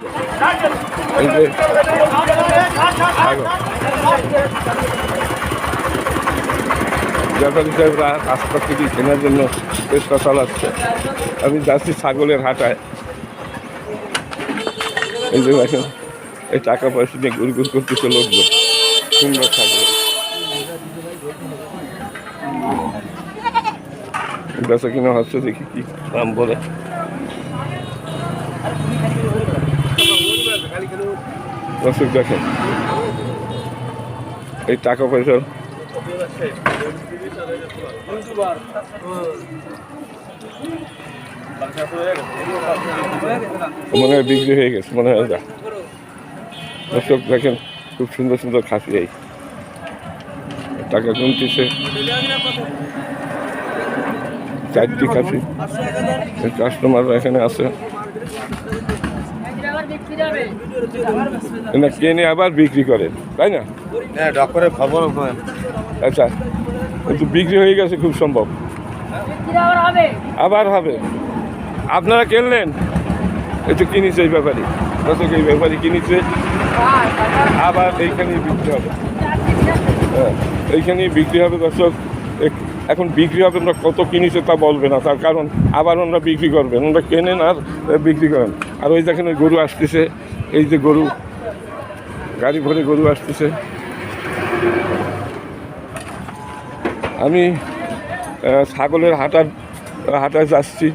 এই যে সাহেবরা কেনার জন্য চেষ্টা চালাচ্ছে আমি যাচ্ছি ছাগলের হাটায়। এই এই টাকা পয়সা নিয়ে ঘুর ঘুর করতেছে লোকজন। সুন্দর ছাগল। বেচা কিনা হচ্ছে দেখি কি দাম বলে। দর্শক দেখেন। এই টাকা পয়সার মনে হয় বিক্রি হয়ে গেছে, মনে হয় দর্শক দেখেন, খুব সুন্দর সুন্দর খাসি এই। টাকা গুনতেছে চারটি খাসি। কাস্টমাররা এখানে আছে। না কিনে আবার বিক্রি করেন তাই না? হ্যাঁ ডক্টরের খবর আচ্ছা কিন্তু বিক্রি হয়ে গেছে খুব সম্ভব। আবার হবে। আপনারা কিনলেন? এই তো কিনেছে এই ব্যাপারে দর্শক এই ব্যাপারে কিনেছে। আবার এইখানেই বিক্রি হবে। হ্যাঁ এইখানেই বিক্রি হবে দর্শক। এক- এখন বিক্রি হবে আমরা কত কিনেছে তা বলবে না। তার কারণ আবার ওনারা বিক্রি করবেন। ওনারা কেনেন আর বিক্রি করেন। আর ওই দেখেন, ওই গরু আসতেছে। এই যে গরু, গাড়ি ভরে গরু আসতেছে। আমি ছাগলের হাঁটার, হাঁটায় যাচ্ছি।